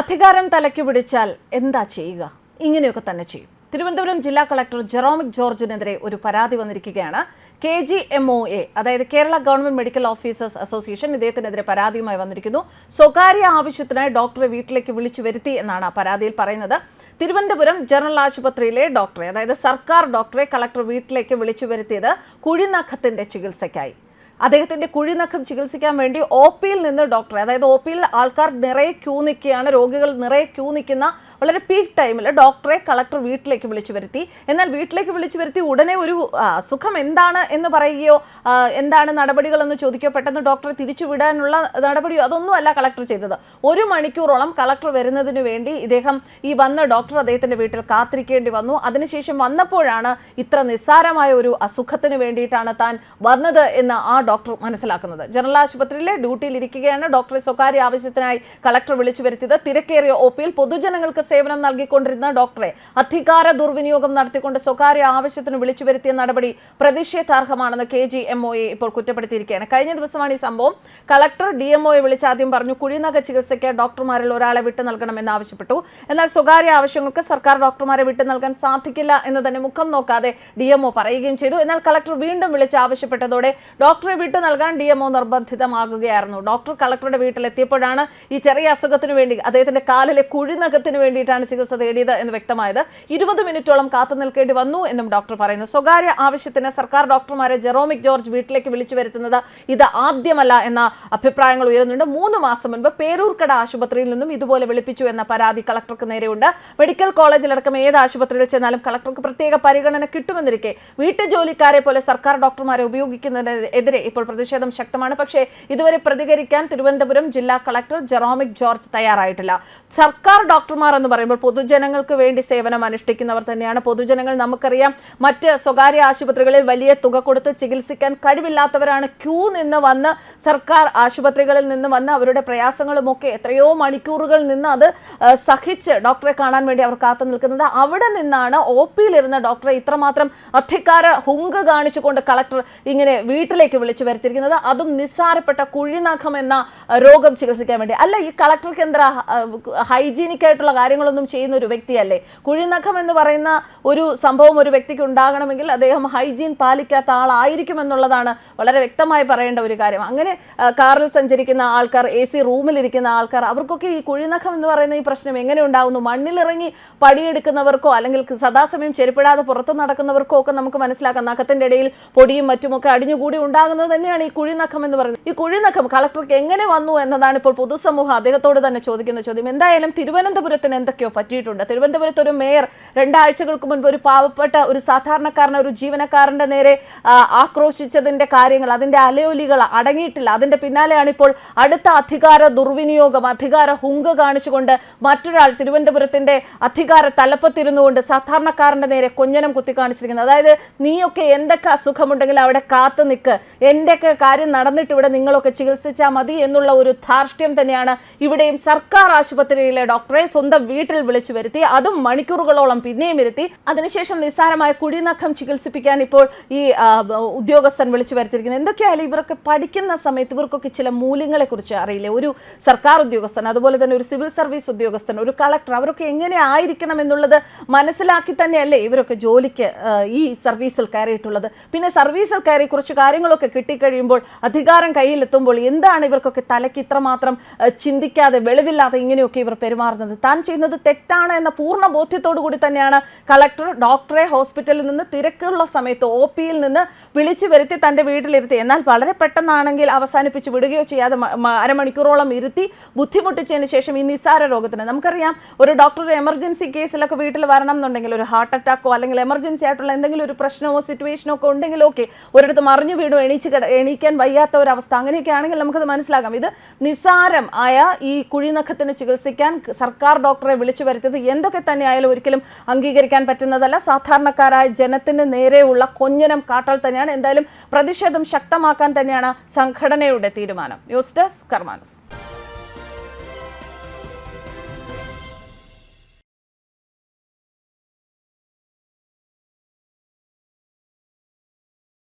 അധികാരം തലയ്ക്ക് പിടിച്ചാൽ എന്താ ചെയ്യുക? ഇങ്ങനെയൊക്കെ തന്നെ ചെയ്യും. തിരുവനന്തപുരം ജില്ലാ കളക്ടർ ജെറോമിക് ജോർജിനെതിരെ ഒരു പരാതി വന്നിരിക്കുകയാണ്. K G M O A അതായത് Kerala government medical officers association ഇദ്ദേഹത്തിനെതിരെ പരാതിയുമായി വന്നിരിക്കുന്നു. സ്വകാര്യ ആവശ്യത്തിനായി ഡോക്ടറെ വീട്ടിലേക്ക് വിളിച്ചു വരുത്തി എന്നാണ് ആ പരാതിയിൽ പറയുന്നത്. തിരുവനന്തപുരം ജനറൽ ആശുപത്രിയിലെ ഡോക്ടറെ അതായത് സർക്കാർ ഡോക്ടറെ കളക്ടർ വീട്ടിലേക്ക് വിളിച്ചു വരുത്തിയത് കുഴിനഖത്തിന്റെ ചികിത്സയ്ക്കായി. അദ്ദേഹത്തിന്റെ കുഴിനഖം ചികിത്സിക്കാൻ വേണ്ടി ഒ പിയിൽ നിന്ന് ഡോക്ടർ അതായത് ഒ പിയിൽ ആൾക്കാർ നിറയെ ക്യൂ നിൽക്കുകയാണ്. രോഗികൾ നിറയെ ക്യൂ നിൽക്കുന്ന വളരെ പീക്ക് ടൈമിൽ ഡോക്ടറെ കളക്ടർ വീട്ടിലേക്ക് വിളിച്ചു വരുത്തി. എന്നാൽ വീട്ടിലേക്ക് വിളിച്ചു വരുത്തി ഉടനെ ഒരു സുഖം അസുഖം എന്താണ് എന്ന് പറയുകയോ എന്താണ് നടപടികളെന്ന് ചോദിക്കുകയോ പെട്ടെന്ന് ഡോക്ടറെ തിരിച്ചു വിടാനുള്ള നടപടിയോ അതൊന്നും അല്ല കളക്ടർ ചെയ്തത്. ഒരു മണിക്കൂറോളം കളക്ടർ വരുന്നതിന് വേണ്ടി ഇദ്ദേഹം ഈ വന്ന ഡോക്ടർ അദ്ദേഹത്തിന്റെ വീട്ടിൽ കാത്തിരിക്കേണ്ടി വന്നു. അതിനുശേഷം വന്നപ്പോഴാണ് ഇത്ര നിസ്സാരമായ ഒരു അസുഖത്തിന് വേണ്ടിയിട്ടാണ് താൻ വന്നത് എന്ന് ആ ഡോക്ടർ മനസ്സിലാക്കുന്നത്. ജനറൽ ആശുപത്രിയിലെ ഡ്യൂട്ടിയിൽ ഇരിക്കുകയാണ്. ഡോക്ടറെ സ്വകാര്യ ആവശ്യത്തിനായി കളക്ടർ വിളിച്ചു വരുത്തിയത്. തിരക്കേറിയ ഒ പിയിൽ പൊതുജനങ്ങൾക്ക് സേവനം നൽകിക്കൊണ്ടിരുന്ന ഡോക്ടറെ അധികാര ദുർവിനിയോഗം നടത്തിക്കൊണ്ട് സ്വകാര്യ ആവശ്യത്തിന് വിളിച്ചു വരുത്തിയ നടപടി പ്രതിഷേധാർഹമാണെന്ന് കെ ജി എം ഒ ഇപ്പോൾ കുറ്റപ്പെടുത്തിയിരിക്കുകയാണ്. കഴിഞ്ഞ ദിവസമാണ് ഈ സംഭവം. കളക്ടർ ഡി എം ഒയെ വിളിച്ച് ആദ്യം പറഞ്ഞു കുഴിനക ചികിത്സയ്ക്ക് ഡോക്ടർമാരിൽ ഒരാളെ വിട്ടു നൽകണമെന്ന് ആവശ്യപ്പെട്ടു. എന്നാൽ സ്വകാര്യ ആവശ്യങ്ങൾക്ക് സർക്കാർ ഡോക്ടർമാരെ വിട്ടു നൽകാൻ സാധിക്കില്ല എന്ന് തന്നെ മുഖം നോക്കാതെ ഡി എം പറയുകയും ചെയ്തു. എന്നാൽ കളക്ടർ വീണ്ടും വിളിച്ച് ആവശ്യപ്പെട്ടതോടെ ഡോക്ടറെ വിട്ടു നൽകാൻ ഡി എംഒ നിർബന്ധിതമാകുകയായിരുന്നു. ഡോക്ടർ കളക്ടറുടെ വീട്ടിലെത്തിയപ്പോഴാണ് ഈ ചെറിയ അസുഖത്തിന് വേണ്ടി അദ്ദേഹത്തിന്റെ കാലിലെ കുഴിനകത്തിന് വേണ്ടിയിട്ടാണ് ചികിത്സ തേടിയത് എന്ന് വ്യക്തമായത്. ഇരുപത് മിനിറ്റോളം കാത്തു നിൽക്കേണ്ടി വന്നു എന്നും ഡോക്ടർ പറയുന്നു. സ്വകാര്യ ആവശ്യത്തിന് സർക്കാർ ഡോക്ടർമാരെ ജെറോമിക് ജോർജ് വീട്ടിലേക്ക് വിളിച്ചു വരുത്തുന്നത് ഇത് ആദ്യമല്ല എന്ന അഭിപ്രായങ്ങൾ ഉയരുന്നുണ്ട്. മൂന്ന് മാസം മുൻപ് പേരൂർക്കട ആശുപത്രിയിൽ നിന്നും ഇതുപോലെ വിളിപ്പിച്ചു എന്ന പരാതി കളക്ടർക്ക് നേരെയുണ്ട്. മെഡിക്കൽ കോളേജിലടക്കം ഏത് ആശുപത്രിയിൽ ചെന്നാലും കളക്ടർക്ക് പ്രത്യേക പരിഗണന കിട്ടുമെന്നിരിക്കെ വീട്ടുജോലിക്കാരെ പോലെ സർക്കാർ ഡോക്ടർമാരെ ഉപയോഗിക്കുന്നതിനെതിരെ ഇപ്പോൾ പ്രതിഷേധം ശക്തമാണ്. പക്ഷേ ഇതുവരെ പ്രതികരിക്കാൻ തിരുവനന്തപുരം ജില്ലാ കളക്ടർ ജെറോമിക് ജോർജ് തയ്യാറായിട്ടില്ല. സർക്കാർ ഡോക്ടർമാർ എന്ന് പറയുമ്പോൾ പൊതുജനങ്ങൾക്ക് വേണ്ടി സേവനം അനുഷ്ഠിക്കുന്നവർ തന്നെയാണ്. പൊതുജനങ്ങൾ നമുക്കറിയാം മറ്റ് സ്വകാര്യ ആശുപത്രികളിൽ വലിയ തുക കൊടുത്ത് ചികിത്സിക്കാൻ കഴിവില്ലാത്തവരാണ്. ക്യൂ നിന്ന് വന്ന് സർക്കാർ ആശുപത്രികളിൽ നിന്ന് വന്ന് അവരുടെ പ്രയാസങ്ങളുമൊക്കെ എത്രയോ മണിക്കൂറുകൾ നിന്ന് അത് സഹിച്ച് ഡോക്ടറെ കാണാൻ വേണ്ടി അവർ കാത്തു നിൽക്കുന്നത്. അവിടെ നിന്നാണ് ഒ പിയിലിരുന്ന ഡോക്ടറെ ഇത്രമാത്രം അധികാര ഹുങ്ക് കാണിച്ചുകൊണ്ട് കളക്ടർ ഇങ്ങനെ വീട്ടിലേക്ക് വിളിച്ചു വരുത്തിയിരിക്കുന്നത്. അതും നിസ്സാരപ്പെട്ട കുഴിനാഖം എന്ന രോഗം ചികിത്സിക്കാൻ വേണ്ടി. അല്ല ഈ കളക്ടർക്ക് എന്താ ഹൈജീനിക് ആയിട്ടുള്ള കാര്യങ്ങളൊന്നും ചെയ്യുന്ന ഒരു വ്യക്തിയല്ലേ? കുഴിനഖം എന്ന് പറയുന്ന ഒരു സംഭവം ഒരു വ്യക്തിക്ക് ഉണ്ടാകണമെങ്കിൽ അദ്ദേഹം ഹൈജീൻ പാലിക്കാത്ത ആളായിരിക്കും എന്നുള്ളതാണ് വളരെ വ്യക്തമായി പറയേണ്ട ഒരു കാര്യം. അങ്ങനെ കാറിൽ സഞ്ചരിക്കുന്ന ആൾക്കാർ എ സി റൂമിലിരിക്കുന്ന ആൾക്കാർ അവർക്കൊക്കെ ഈ കുഴിനഖം എന്ന് പറയുന്ന ഈ പ്രശ്നം എങ്ങനെ ഉണ്ടാകുന്നു മണ്ണിലിറങ്ങി പടിയെടുക്കുന്നവർക്കോ അല്ലെങ്കിൽ സദാസമയം ചെരുപ്പിടാതെ പുറത്ത് നടക്കുന്നവർക്കോ ഒക്കെ നമുക്ക് മനസ്സിലാക്കാം. നഖത്തിന്റെ ഇടയിൽ പൊടിയും മറ്റുമൊക്കെ അടിഞ്ഞുകൂടി ഉണ്ടാകുന്നത് തന്നെയാണ് ഈ കുഴിനഖം എന്ന് പറയുന്നത്. ഈ കുഴിനഖം കളക്ടർക്ക് എങ്ങനെ വന്നു എന്നതാണ് ഇപ്പോൾ പൊതുസമൂഹം അദ്ദേഹത്തോട് തന്നെ ചോദിക്കുന്ന ചോദ്യം. എന്തായാലും തിരുവനന്തപുരത്തിന് എന്തൊക്കെയോ പറ്റിയിട്ടുണ്ട്. തിരുവനന്തപുരത്ത് ഒരു മേയർ രണ്ടാഴ്ചകൾക്ക് മുൻപ് ഒരു പാവപ്പെട്ട ഒരു സാധാരണക്കാരനെ ഒരു ജീവനക്കാരന്റെ നേരെ ആക്രോശിച്ചതിന്റെ കാര്യങ്ങൾ അതിന്റെ അലയൊലികൾ അടങ്ങിയിട്ടില്ല. അതിന്റെ പിന്നാലെയാണ് ഇപ്പോൾ അടുത്ത അധികാര ദുർവിനിയോഗം അധികാര ഹുങ്ക് കാണിച്ചുകൊണ്ട് മറ്റൊരാൾ തിരുവനന്തപുരത്തിന്റെ അധികാര തലപ്പത്തിരുന്നുകൊണ്ട് സാധാരണക്കാരന്റെ നേരെ കൊഞ്ഞനം കുത്തി കാണിച്ചിരിക്കുന്നത്. അതായത് നീയൊക്കെ എന്തൊക്കെ അസുഖമുണ്ടെങ്കിൽ അവിടെ കാത്തു നിൽക്ക്. എന്റെയൊക്കെ കാര്യം നടന്നിട്ട് ഇവിടെ നിങ്ങളൊക്കെ ചികിത്സിച്ചാൽ മതി എന്നുള്ള ഒരു ധാർഷ്ട്യം തന്നെയാണ് ഇവിടെയും സർക്കാർ ആശുപത്രിയിലെ ഡോക്ടറെ സ്വന്തം വീട്ടിൽ വിളിച്ചു വരുത്തി അതും മണിക്കൂറുകളോളം പിന്നെയും ഇരുത്തി. അതിനുശേഷം നിസ്സാരമായ കുഴിനഖം ചികിത്സിപ്പിക്കാൻ ഇപ്പോൾ ഈ ഉദ്യോഗസ്ഥൻ വിളിച്ചു വരുത്തിയിരിക്കുന്നത് എന്തൊക്കെയായാലും ഇവരൊക്കെ പഠിക്കുന്ന സമയത്ത് ഇവർക്കൊക്കെ ചില മൂല്യങ്ങളെ കുറിച്ച് അറിയില്ലേ? ഒരു സർക്കാർ ഉദ്യോഗസ്ഥൻ അതുപോലെ തന്നെ ഒരു സിവിൽ സർവീസ് ഉദ്യോഗസ്ഥൻ ഒരു കളക്ടർ അവരൊക്കെ എങ്ങനെ ആയിരിക്കണം എന്നുള്ളത് മനസ്സിലാക്കി തന്നെയല്ലേ ഇവരൊക്കെ ജോലിക്ക് ഈ സർവീസിൽ കയറിയിട്ടുള്ളത്. പിന്നെ സർവീസിൽ കയറി കുറച്ച് കാര്യങ്ങളൊക്കെ കിട്ടിക്കഴിയുമ്പോൾ അധികാരം കയ്യിലെത്തുമ്പോൾ എന്താണ് ഇവർക്കൊക്കെ തലയ്ക്ക് ഇത്രമാത്രം ചിന്തിക്കാതെ വെളിവില്ലാതെ ഇങ്ങനെയൊക്കെ ഇവർ പെരുമാറുന്നത്? താൻ ചെയ്യുന്നത് തെറ്റാണ് എന്ന പൂർണ ബോധ്യത്തോടു കൂടി തന്നെയാണ് കളക്ടർ ഡോക്ടറെ ഹോസ്പിറ്റലിൽ നിന്ന് തിരക്കുള്ള സമയത്ത് ഒ പിയിൽ നിന്ന് വിളിച്ചു വരുത്തി തന്റെ വീട്ടിലിരുത്തി. എന്നാൽ വളരെ പെട്ടെന്നാണെങ്കിൽ അവസാനിപ്പിച്ച് വിടുകയോ ചെയ്യാതെ അരമണിക്കൂറോളം ഇരുത്തി ബുദ്ധിമുട്ടിച്ചതിന് ശേഷം ഈ നിസ്സാര രോഗത്തിന്. നമുക്കറിയാം ഒരു ഡോക്ടർ എമർജൻസി കേസിലൊക്കെ വീട്ടിൽ വരണം എന്നുണ്ടെങ്കിൽ ഒരു ഹാർട്ട് അറ്റാക്കോ അല്ലെങ്കിൽ എമർജൻസി ആയിട്ടുള്ള എന്തെങ്കിലും ഒരു പ്രശ്നമോ സിറ്റുവേഷനോ ഒക്കെ ഉണ്ടെങ്കിൽ ഓക്കെ ഒരിടത്ത് മറിഞ്ഞു വീണു എണീച്ച് കിട- എണീക്കാൻ വയ്യാത്ത ഒരവസ്ഥ. അങ്ങനെയൊക്കെ ആണെങ്കിൽ നമുക്കത് മനസ്സിലാക്കാം. ഇത് നിസാരം ആയ ഈ കുഴിനഖത്തിന് ചികിത്സിക്കാൻ സർക്കാർ ഡോക്ടറെ വിളിച്ചു വരുത്തിയത് എന്തൊക്കെ തന്നെ ആയാലും ഒരിക്കലും അംഗീകരിക്കാൻ പറ്റുന്നതല്ല. സാധാരണക്കാരായ ജനത്തിന് നേരെയുള്ള കൊഞ്ഞനം കാട്ടൽ തന്നെയാണ്. എന്തായാലും പ്രതിഷേധം ശക്തമാക്കാൻ തന്നെയാണ് സംഘടനയുടെ തീരുമാനം. News desk കർമാനുസ്.